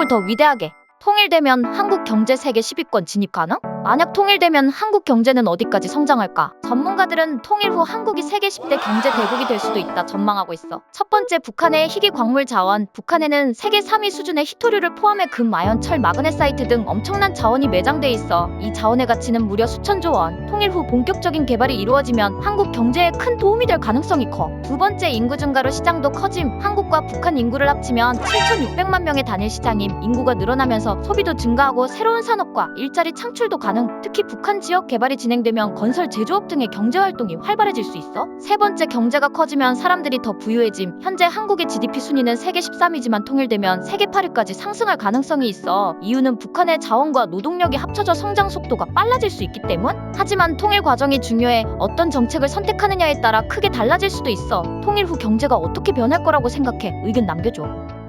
한국을 더 위대하게. 통일되면 한국 경제 세계 10위권 진입 가능? 만약 통일되면 한국 경제는 어디까지 성장할까? 전문가들은 통일 후 한국이 세계 10대 경제 대국이 될 수도 있다 전망하고 있어. 첫 번째 북한의 희귀 광물 자원. 북한에는 세계 3위 수준의 희토류를 포함해 금, 마연, 철, 마그네사이트 등 엄청난 자원이 매장돼 있어. 이 자원의 가치는 무려 수천조 원. 통일 후 본격적인 개발이 이루어지면 한국 경제에 큰 도움이 될 가능성이 커. 두 번째 인구 증가로 시장도 커짐. 한국과 북한 인구를 합치면 7,600만 명의 단일 시장임. 인구가 늘어나면서 소비도 증가하고 새로운 산업과 일자리 창출도 가능. 특히 북한 지역 개발이 진행되면 건설, 제조업 등의 경제 활동이 활발해질 수 있어. 세 번째 경제가 커지면 사람들이 더 부유해짐. 현재 한국의 GDP 순위는 세계 13위지만 통일되면 세계 8위까지 상승할 가능성이 있어. 이유는 북한의 자원과 노동력이 합쳐져 성장 속도가 빨라질 수 있기 때문. 하지만 통일 과정이 중요해. 어떤 정책을 선택하느냐에 따라 크게 달라질 수도 있어. 통일 후 경제가 어떻게 변할 거라고 생각해? 의견 남겨줘.